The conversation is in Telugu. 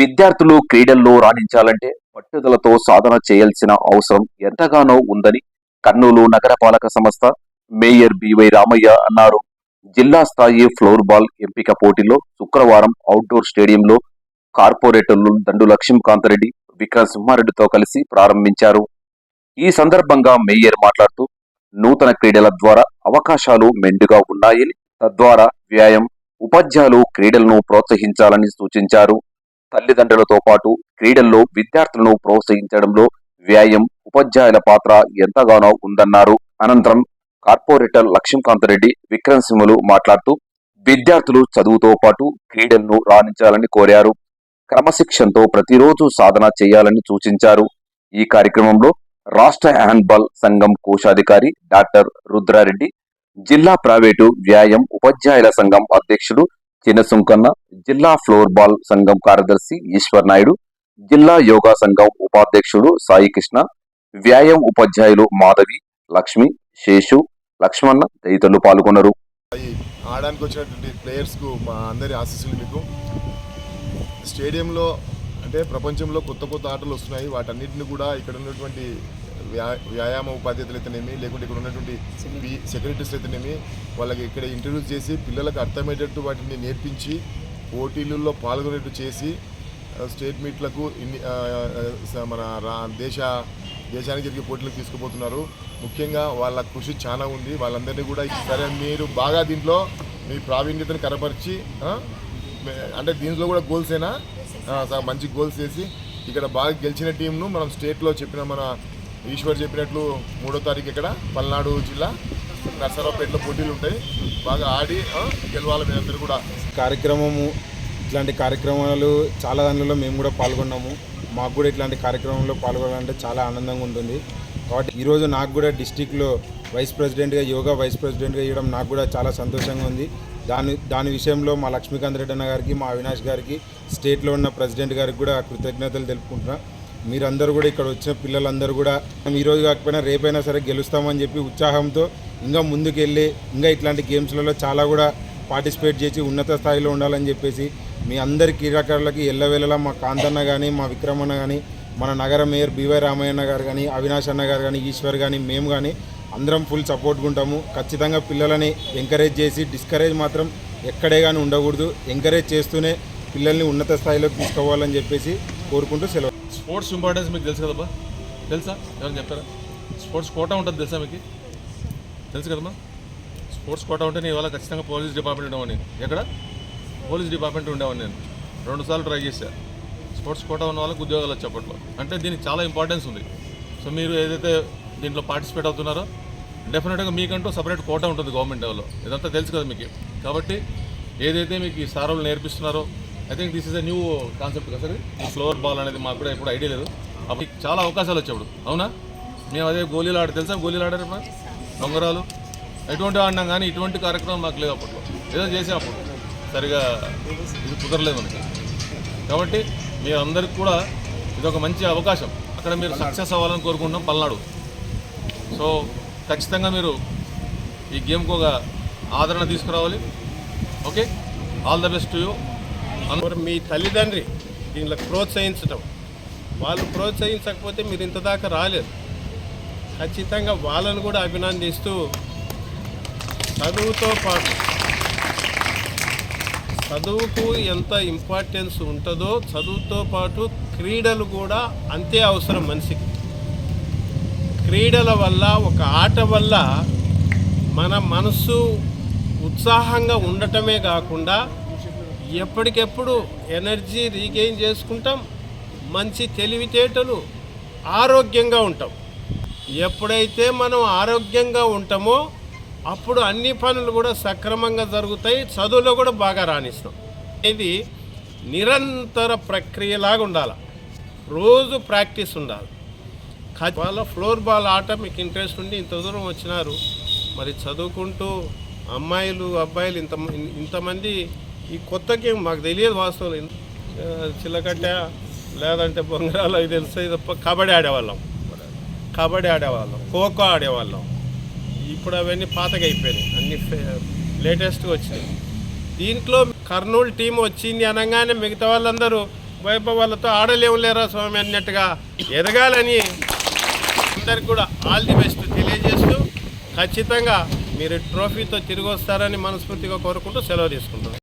విద్యార్థులు క్రీడల్లో రాణించాలంటే పట్టుదలతో సాధన చేయాల్సిన అవసరం ఎంతగానో ఉందని కర్నూలు నగరపాలక సంస్థ మేయర్ బివై రామయ్య అన్నారు. జిల్లా స్థాయి ఫ్లోర్ బాల్ ఎంపిక పోటీలో శుక్రవారం అవుట్డోర్ స్టేడియంలో కార్పొరేటర్లు దండు లక్ష్మీకాంతరెడ్డి రెడ్డి సింహారెడ్డితో కలిసి ప్రారంభించారు. ఈ సందర్భంగా మేయర్ మాట్లాడుతూ నూతన క్రీడల ద్వారా అవకాశాలు మెండుగా ఉన్నాయని తద్వారా వ్యాయామం ఉపాధ్యాయులు క్రీడలను ప్రోత్సహించాలని సూచించారు. తల్లిదండ్రులతో పాటు క్రీడల్లో విద్యార్థులను ప్రోత్సహించడంలో వ్యాయామం ఉపాధ్యాయుల పాత్ర ఎంతగానో ఉందన్నారు. అనంతరం కార్పొరేటర్ లక్ష్మీకాంత్ రెడ్డి విక్రమ్ సింహులు మాట్లాడుతూ విద్యార్థులు చదువుతో పాటు క్రీడలను రాణించాలని కోరారు. క్రమశిక్షణతో ప్రతిరోజు సాధన చేయాలని సూచించారు. ఈ కార్యక్రమంలో రాష్ట్ర హ్యాండ్బాల్ సంఘం కోశాధికారి డాక్టర్ రుద్రారెడ్డి జిల్లా ప్రైవేటు వ్యాయామం ఉపాధ్యాయుల సంఘం అధ్యక్షుడు చిన్నసుంకన్న జిల్లా ఫ్లోర్ బాల్ సంఘం కార్యదర్శి ఈశ్వర్ నాయుడు జిల్లా యోగా సంఘం ఉపాధ్యక్షుడు సాయి కృష్ణ వ్యాయామం ఉపాధ్యాయులు మాధవి లక్ష్మి శేషు లక్ష్మణ తదితరులు పాల్గొన్నారు. ఆడడానికి వచ్చినటువంటి ప్లేయర్స్కు మా అందరి ఆశీస్సులు మీకు. స్టేడియంలో అంటే ప్రపంచంలో కొత్త కొత్త ఆటలు వస్తున్నాయి. వాటన్నిటిని కూడా ఇక్కడ ఉన్నటువంటి వ్యాయామ ఉపాధ్యాయులు అయితేనేమి లేకుంటే ఇక్కడ ఉన్నటువంటి సెక్రటరీస్ అయితేనేమి వాళ్ళకి ఇక్కడ ఇంట్రడ్యూస్ చేసి పిల్లలకు అర్థమయ్యేటట్టు వాటిని నేర్పించి పోటీలలో పాల్గొనేట్టు చేసి స్టేట్ మీట్లకు మన రా దేశ దేశానికి జరిగే పోటీలకు తీసుకుపోతున్నారు. ముఖ్యంగా వాళ్ళ కృషి చాలా ఉంది. వాళ్ళందరినీ కూడా సరే మీరు బాగా దీంట్లో మీ ప్రావీణ్యతను కనపరిచి అంటే దీంట్లో కూడా గోల్సేనా ఆ, స- మంచి గోల్స్ వేసి ఇక్కడ బాగా గెలిచిన టీంను మనం స్టేట్లో చెప్పిన మన ఈశ్వర్ చెప్పినట్లు మూడో తారీఖు ఇక్కడ పల్నాడు జిల్లా నర్సరావుపేటలో పోటీలు ఉంటాయి. బాగా ఆడి గెలవాలి మీరందరూ కూడా. కార్యక్రమము ఇట్లాంటి కార్యక్రమాలు చాలా దానిలో మేము కూడా పాల్గొన్నాము. మాకు కూడా ఇట్లాంటి కార్యక్రమంలో పాల్గొనాలంటే చాలా ఆనందంగా ఉంటుంది. కాబట్టి ఈరోజు నాకు కూడా డిస్టిక్లో వైస్ ప్రెసిడెంట్గా యోగా వైస్ ప్రెసిడెంట్గా ఇవ్వడం నాకు కూడా చాలా సంతోషంగా ఉంది. దాని దాని విషయంలో మా లక్ష్మీకాంత్ రెడ్డి అన్న గారికి మా అవినాష్ గారికి స్టేట్లో ఉన్న ప్రెసిడెంట్ గారికి కూడా కృతజ్ఞతలు తెలుపుకుంటున్నాను మీరందరూ కూడా ఇక్కడ వచ్చిన పిల్లలందరూ కూడా మేము ఈరోజు కాకపోయినా రేపైనా సరే గెలుస్తామని చెప్పి ఉత్సాహంతో ఇంకా ముందుకెళ్ళి ఇంకా ఇట్లాంటి గేమ్స్లలో చాలా కూడా పార్టిసిపేట్ చేసి ఉన్నత స్థాయిలో ఉండాలని చెప్పేసి మీ అందరి క్రీడాకారులకి ఎల్లవేళలా మా కాంతన్న కానీ మా విక్రమన్న కానీ మన నగర మేయర్ బివై రామయ్యన్న గారు కానీ అవినాష్ అన్న గారు కానీ ఈశ్వర్ కానీ మేము కానీ అందరం ఫుల్ సపోర్ట్గా ఉంటాము ఖచ్చితంగా పిల్లలని ఎంకరేజ్ చేసి డిస్కరేజ్ మాత్రం ఎక్కడే కానీ ఉండకూడదు. ఎంకరేజ్ చేస్తూనే పిల్లల్ని ఉన్నత స్థాయిలోకి తీసుకోవాలని చెప్పేసి కోరుకుంటూ సెలవు. స్పోర్ట్స్ ఇంపార్టెన్స్ మీకు తెలుసు కదమ్మా తెలుసా? ఎవరు చెప్పారా స్పోర్ట్స్ కోటా ఉంటుంది తెలుసా మీకు? తెలుసు కదమ్మా? స్పోర్ట్స్ కోటా ఉంటే నేను ఇవాళ ఖచ్చితంగా పోలీస్ డిపార్ట్మెంట్ ఉండేవాడిని ఎక్కడ? పోలీస్ డిపార్ట్మెంట్ ఉండేవాడిని నేను. రెండుసార్లు ట్రై చేశా. స్పోర్ట్స్ కోటా ఉన్న వాళ్ళకి ఉద్యోగాలు వచ్చేప్పట్లో అంటే దీనికి చాలా ఇంపార్టెన్స్ ఉంది. సో మీరు ఏదైతే దీంట్లో పార్టిసిపేట్ అవుతున్నారో డెఫినెట్గా మీకంటూ సపరేట్ కోటా ఉంటుంది గవర్నమెంట్ లెవెల్లో. ఇదంతా తెలుసు కదా మీకు. కాబట్టి ఏదైతే మీకు ఈ సారోలు నేర్పిస్తున్నారో I think this is a new concept కదా సార్ ఈ ఫ్లోర్ బాల్ అనేది మాకు కూడా ఎప్పుడు ఐడియా లేదు. అప్పుడు చాలా అవకాశాలు వచ్చేప్పుడు అవునా? మేము అదే గోళీలు ఆడ తెలుసా గోళీలు ఆడారు మా దొంగరాలు. ఎటువంటి ఆడినాం కానీ ఇటువంటి కార్యక్రమం మాకు లేదు అప్పట్లో. ఏదో చేసాం అప్పుడు. సరిగా ఇది కుదరలేదు మనకి. కాబట్టి మీ అందరికి కూడా ఇది ఒక మంచి అవకాశం. అక్కడ మీరు సక్సెస్ అవ్వాలని కోరుకుంటున్నాం పల్నాడు. సో ఖచ్చితంగా మీరు ఈ గేమ్కి ఒక ఆదరణ తీసుకురావాలి. Okay? All the best you అందరు మీ తల్లిదండ్రి దీనిలో ప్రోత్సహించడం వాళ్ళు ప్రోత్సహించకపోతే మీరు ఇంత దాకా రాలేదు ఖచ్చితంగా వాళ్ళను కూడా అభినందిస్తూ చదువుతో పాటు చదువుకు ఎంత ఇంపార్టెన్స్ ఉంటుందో చదువుతో పాటు క్రీడలు కూడా అంతే అవసరం మనిషికి. క్రీడల వల్ల ఒక ఆట వల్ల మన మనసు ఉత్సాహంగా ఉండటమే కాకుండా ఎప్పటికెప్పుడు ఎనర్జీ రీగెయిన్ చేసుకుంటాం. మంచి తెలివితేటలు ఆరోగ్యంగా ఉంటాం. ఎప్పుడైతే మనం ఆరోగ్యంగా ఉంటామో అప్పుడు అన్ని పనులు కూడా సక్రమంగా జరుగుతాయి. చదువులో కూడా బాగా రాణిస్తాం. ఇది నిరంతర ప్రక్రియలాగా ఉండాలి. రోజు ప్రాక్టీస్ ఉండాలి. వాళ్ళ ఫ్లోర్ బాల్ ఆట మీకు ఇంట్రెస్ట్ ఉండి ఇంత దూరం వచ్చినారు. మరి చదువుకుంటూ అమ్మాయిలు అబ్బాయిలు ఇంత ఇంతమంది ఈ కొత్త గేమ్ మాకు తెలియదు వాస్తవం చిల్లకట్ట లేదంటే బొంగరాలు అవి తెలుస్తాయి తప్ప కబడ్డీ ఆడేవాళ్ళం. కబడ్డీ ఆడేవాళ్ళం ఖోఖో ఆడేవాళ్ళం. ఇప్పుడు అవన్నీ పాతగా అయిపోయినాయి అన్ని లేటెస్ట్గా వచ్చినాయి. దీంట్లో కర్నూలు టీం వచ్చింది అనగానే మిగతా వాళ్ళందరూ వైభవాలతో ఆడలేము లేరా స్వామి అన్నట్టుగా ఎదగాలని అందరికి కూడా ఆల్ ది బెస్ట్ తెలియజేస్తూ ఖచ్చితంగా మీరు ట్రోఫీతో తిరిగి వస్తారని మనస్ఫూర్తిగా కోరుకుంటూ సెలవు తీసుకుంటున్నాను